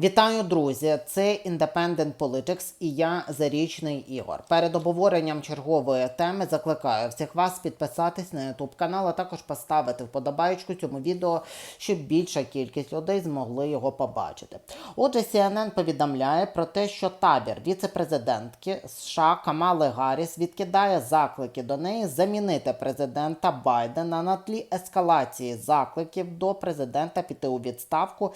Вітаю, друзі! Це Independent Politics і я Зарічний Ігор. Перед обговоренням чергової теми закликаю всіх вас підписатись на YouTube канал, а також поставити вподобайку цьому відео, щоб більша кількість людей змогли його побачити. Отже, CNN повідомляє про те, що табір віце-президентки США Камали Гарріс відкидає заклики до неї замінити президента Байдена на тлі ескалації закликів до президента піти у відставку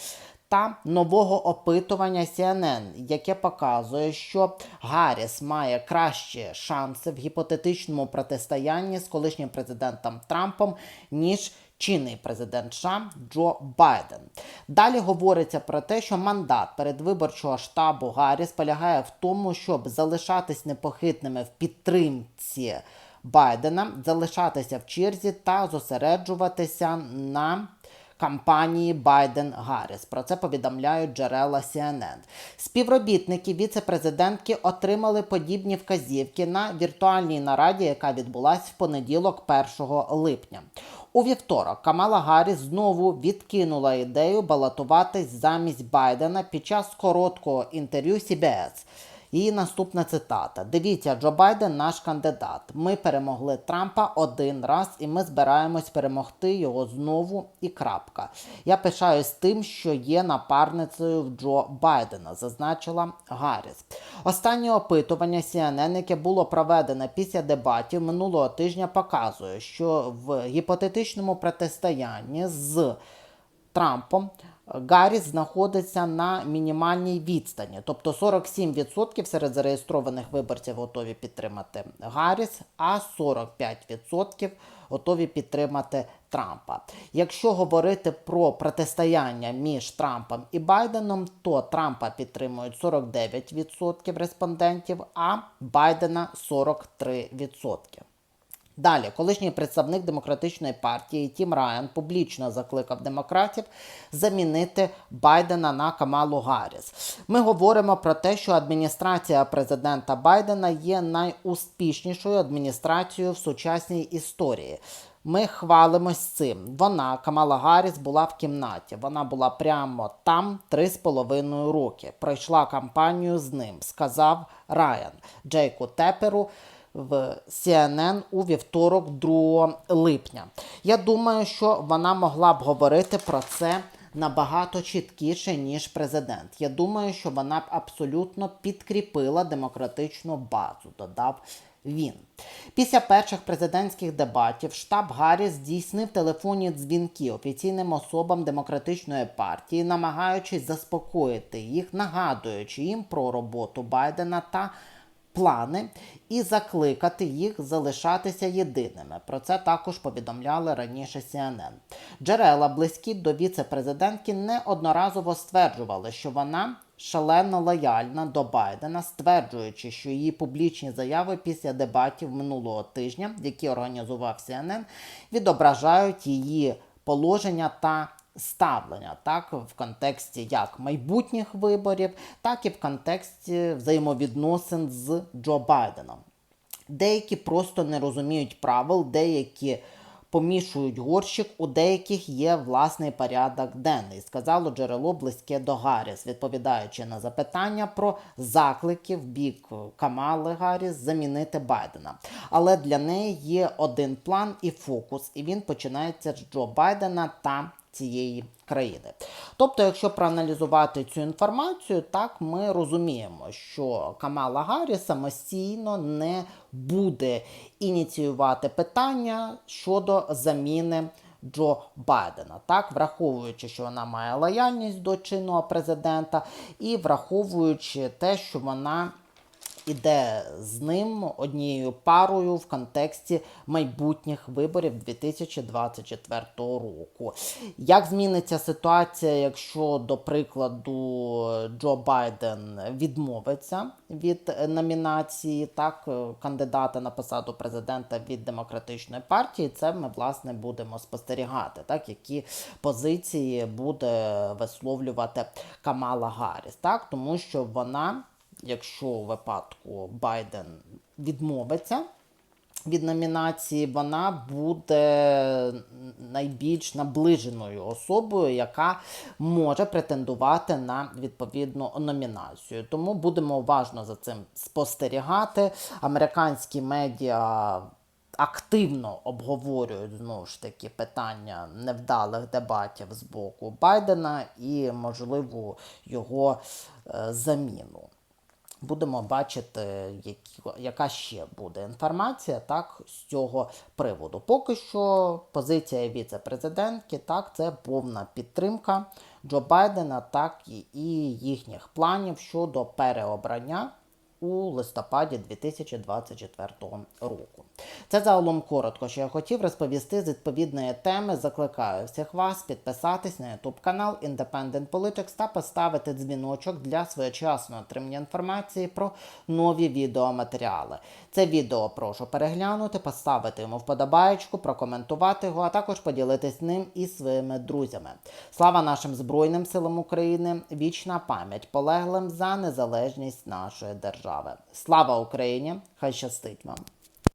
та нового опитування CNN, яке показує, що Гарріс має кращі шанси в гіпотетичному протистоянні з колишнім президентом Трампом, ніж чинний президент США Джо Байден. Далі говориться про те, що мандат передвиборчого штабу Гарріс полягає в тому, щоб залишатись непохитними в підтримці Байдена, залишатися в черзі та зосереджуватися на кампанії Байден Гарріс. Про це повідомляють джерела CNN. Співробітники віце-президентки отримали подібні вказівки на віртуальній нараді, яка відбулась в понеділок, 1 липня. У вівторок Камала Гарріс знову відкинула ідею балотуватись замість Байдена під час короткого інтерв'ю CBS. Її наступна цитата: Дивіться, Джо Байден наш кандидат. Ми перемогли Трампа один раз, і ми збираємось перемогти його знову. І крапка. Я пишаюсь тим, що є напарницею в Джо Байдена, зазначила Гарріс. Останнє опитування CNN, яке було проведене після дебатів минулого тижня, показує, що в гіпотетичному протистоянні з Трампом. Гарріс знаходиться на мінімальній відстані, тобто 47% серед зареєстрованих виборців готові підтримати Гарріс, а 45% готові підтримати Трампа. Якщо говорити про протистояння між Трампом і Байденом, то Трампа підтримують 49% респондентів, а Байдена 43%. Далі, колишній представник демократичної партії Тім Райан публічно закликав демократів замінити Байдена на Камалу Гарріс. Ми говоримо про те, що адміністрація президента Байдена є найуспішнішою адміністрацією в сучасній історії. Ми хвалимось цим. Вона, Камала Гарріс, була в кімнаті. Вона була прямо там три з половиною роки. Пройшла кампанію з ним, сказав Райан Джейку Теперу в CNN у вівторок, 2 липня. Я думаю, що вона могла б говорити про це набагато чіткіше, ніж президент. Я думаю, що вона б абсолютно підкріпила демократичну базу, додав він. Після перших президентських дебатів штаб Гарріс здійснив телефонні дзвінки офіційним особам демократичної партії, намагаючись заспокоїти їх, нагадуючи їм про роботу Байдена та плани і закликати їх залишатися єдиними. Про це також повідомляли раніше CNN. Джерела, близькі до віце-президентки, неодноразово стверджували, що вона шалено лояльна до Байдена, стверджуючи, що її публічні заяви після дебатів минулого тижня, які організував CNN, відображають її положення та ставлення, так в контексті як майбутніх виборів, так і в контексті взаємовідносин з Джо Байденом. Деякі просто не розуміють правил, деякі помішують горщик, у деяких є власний порядок денний, сказало джерело близьке до Гарріс, відповідаючи на запитання про заклики в бік Камали Гарріс замінити Байдена. Але для неї є один план і фокус, і він починається з Джо Байдена та цієї країни. Тобто, якщо проаналізувати цю інформацію, так ми розуміємо, що Камала Гарріс самостійно не буде ініціювати питання щодо заміни. Джо Байдена, так враховуючи, що вона має лояльність до чинного президента, і враховуючи те, що вона іде з ним однією парою в контексті майбутніх виборів 2024 року. Як зміниться ситуація, якщо, до прикладу, Джо Байден відмовиться від номінації так, кандидата на посаду президента від демократичної партії, це ми власне будемо спостерігати, так, які позиції буде висловлювати Камала Гарріс, так, тому що вона якщо у випадку Байден відмовиться від номінації, вона буде найбільш наближеною особою, яка може претендувати на відповідну номінацію. Тому будемо уважно за цим спостерігати. Американські медіа. Активно обговорюють знову ж таки питання невдалих дебатів з боку Байдена і можливу його е, заміну. Будемо бачити, яка ще буде інформація так, з цього приводу. Поки що позиція віце-президентки, так, це повна підтримка Джо Байдена, так і їхніх планів щодо переобрання у листопаді 2024 року. Це загалом коротко, що я хотів розповісти з відповідної теми. Закликаю всіх вас підписатись на YouTube канал Independent Politics та поставити дзвіночок для своєчасного отримання інформації про нові відеоматеріали. Це відео прошу переглянути, поставити йому вподобаєчку, прокоментувати його, а також поділитись ним із своїми друзями. Слава нашим Збройним силам України! Вічна пам'ять полеглим за незалежність нашої держави. Слава Україні! Хай щастить вам!